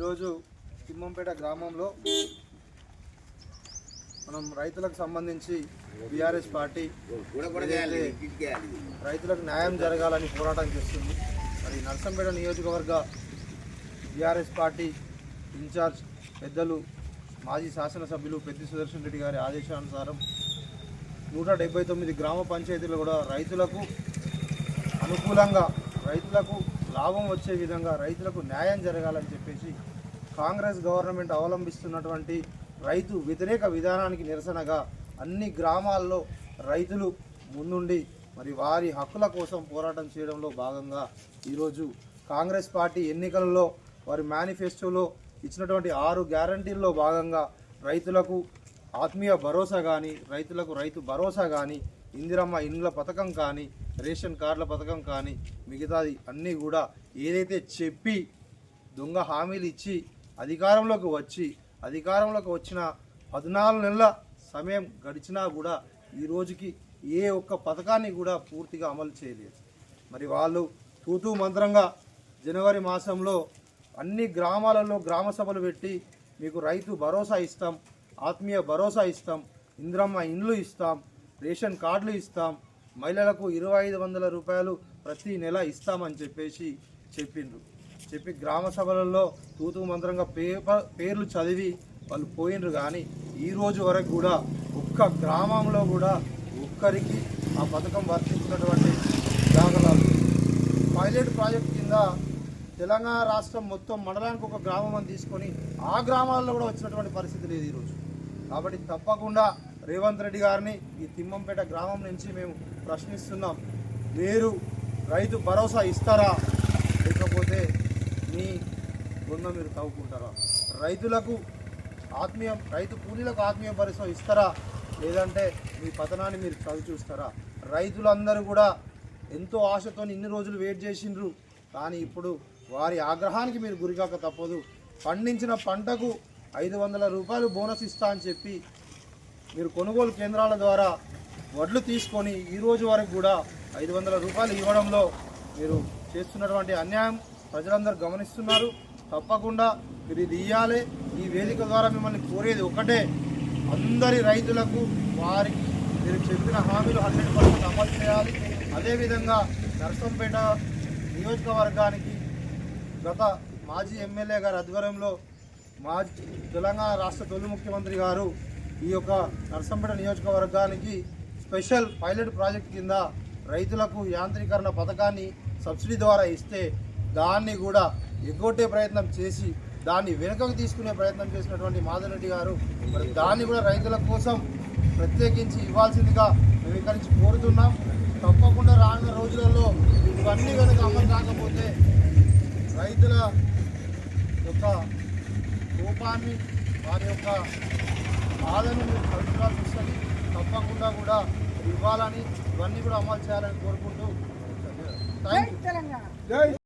ఈరోజు తిమ్మంపేట గ్రామంలో మనం రైతులకు సంబంధించి బీఆర్ఎస్ పార్టీ రైతులకు న్యాయం జరగాలని పోరాటం చేస్తుంది మరి నర్సంపేట నియోజకవర్గ బీఆర్ఎస్ పార్టీ ఇన్ఛార్జ్ పెద్దలు మాజీ శాసనసభ్యులు పెద్ది సుదర్శన్ రెడ్డి గారి ఆదేశానుసారం నూట డెబ్బై తొమ్మిది గ్రామ పంచాయతీలు కూడా రైతులకు అనుకూలంగా రైతులకు లాభం వచ్చే విధంగా రైతులకు న్యాయం జరగాలని చెప్పి కాంగ్రెస్ గవర్నమెంట్ అవలంబిస్తున్నటువంటి రైతు వ్యతిరేక విధానానికి నిరసనగా అన్ని గ్రామాల్లో రైతులు ముందుండి మరి వారి హక్కుల కోసం పోరాటం చేయడంలో భాగంగా ఈరోజు కాంగ్రెస్ పార్టీ ఎన్నికలలో వారి మేనిఫెస్టోలో ఇచ్చినటువంటి ఆరు గ్యారంటీల్లో భాగంగా రైతులకు ఆత్మీయ భరోసా కానీ రైతులకు రైతు భరోసా కానీ ఇందిరమ్మ ఇండ్ల పథకం కానీ రేషన్ కార్డుల పథకం కానీ మిగతాది అన్నీ కూడా ఏదైతే చెప్పి దొంగ హామీలు ఇచ్చి అధికారంలోకి వచ్చి అధికారంలోకి వచ్చిన పద్నాలుగు నెలల సమయం గడిచినా కూడా ఈ రోజుకి ఏ ఒక్క పథకాన్ని కూడా పూర్తిగా అమలు చేయలేదు. మరి వాళ్ళు తూతూ మంత్రంగా జనవరి మాసంలో అన్ని గ్రామాలలో గ్రామ సభలు పెట్టి మీకు రైతు భరోసా ఇస్తాం ఆత్మీయ భరోసా ఇస్తాం ఇంద్రమ్మ ఇండ్లు ఇస్తాం రేషన్ కార్డులు ఇస్తాం మహిళలకు ఇరవై ఐదు వందల రూపాయలు ప్రతి నెల ఇస్తామని చెప్పేసి చెప్పిండ్రు. చెప్పి గ్రామ సభలలో తూతూ మంత్రంగా పేపర్ పేర్లు చదివి వాళ్ళు పోయినరు కానీ ఈ రోజు వరకు కూడా ఒక్క గ్రామంలో కూడా ఒక్కరికి ఆ పథకం వర్తించినటువంటి దాఖలాలు పైలట్ ప్రాజెక్ట్ కింద తెలంగాణ రాష్ట్రం మొత్తం మండలానికి ఒక గ్రామం అని తీసుకొని ఆ గ్రామాల్లో కూడా వచ్చినటువంటి పరిస్థితి లేదు ఈరోజు కాబట్టి తప్పకుండా రేవంత్ రెడ్డి గారిని ఈ తిమ్మంపేట గ్రామం నుంచి మేము ప్రశ్నిస్తున్నాం. మీరు రైతు భరోసా ఇస్తారా? లేకపోతే మీ బృంద మీరు తవ్వుకుంటారా? రైతులకు ఆత్మీయ రైతు కూలీలకు ఆత్మీయ పరిశ్రమ ఇస్తారా? లేదంటే మీ పతనాన్ని మీరు చవి చూస్తారా? రైతులందరూ కూడా ఎంతో ఆశతో ఇన్ని రోజులు వెయిట్ చేసిండ్రు. కానీ ఇప్పుడు వారి ఆగ్రహానికి మీరు గురికాక తప్పదు. పండించిన పంటకు ఐదు వందల రూపాయలు బోనస్ ఇస్తా అని చెప్పి మీరు కొనుగోలు కేంద్రాల ద్వారా వడ్లు తీసుకొని ఈ రోజు వరకు కూడా ఐదు వందల రూపాయలు ఇవ్వడంలో మీరు చేస్తున్నటువంటి అన్యాయం. ప్రజలందరూ గమనిస్తున్నారు. తప్పకుండా మీరు ఇది ఇవ్వాలి ఈ వేదిక ద్వారా మిమ్మల్ని కోరేది ఒకటే అందరి రైతులకు వారికి మీరు చెప్పిన హామీలు హండ్రెడ్ పర్సెంట్ అమలు చేయాలి. అదేవిధంగా నర్సంపేట నియోజకవర్గానికి గత మాజీ ఎమ్మెల్యే గారి ఆధ్వర్యంలో మాజీ తెలంగాణ రాష్ట్ర తొలి ముఖ్యమంత్రి గారు ఈ యొక్క నర్సంపేట నియోజకవర్గానికి స్పెషల్ పైలట్ ప్రాజెక్ట్ కింద రైతులకు యాంత్రీకరణ పథకాన్ని సబ్సిడీ ద్వారా ఇస్తే దాన్ని కూడా ఎగ్గొట్టే ప్రయత్నం చేసి దాన్ని వెనుకకు తీసుకునే ప్రయత్నం చేసినటువంటి మాధవ్ రెడ్డి గారు మరి దాన్ని కూడా రైతుల కోసం ప్రత్యేకించి ఇవ్వాల్సిందిగా మేము ఇక్కడి నుంచి కోరుతున్నాం. తప్పకుండా రానున్న రోజులలో ఇవన్నీ కనుక అమలు కాకపోతే రైతుల యొక్క కోపాన్ని వారి యొక్క బాధను మీరు కలుసుకోవాల్సి వస్తుంది. తప్పకుండా కూడా ఇవ్వాలని ఇవన్నీ కూడా అమలు చేయాలని కోరుకుంటూ థ్యాంక్ యూ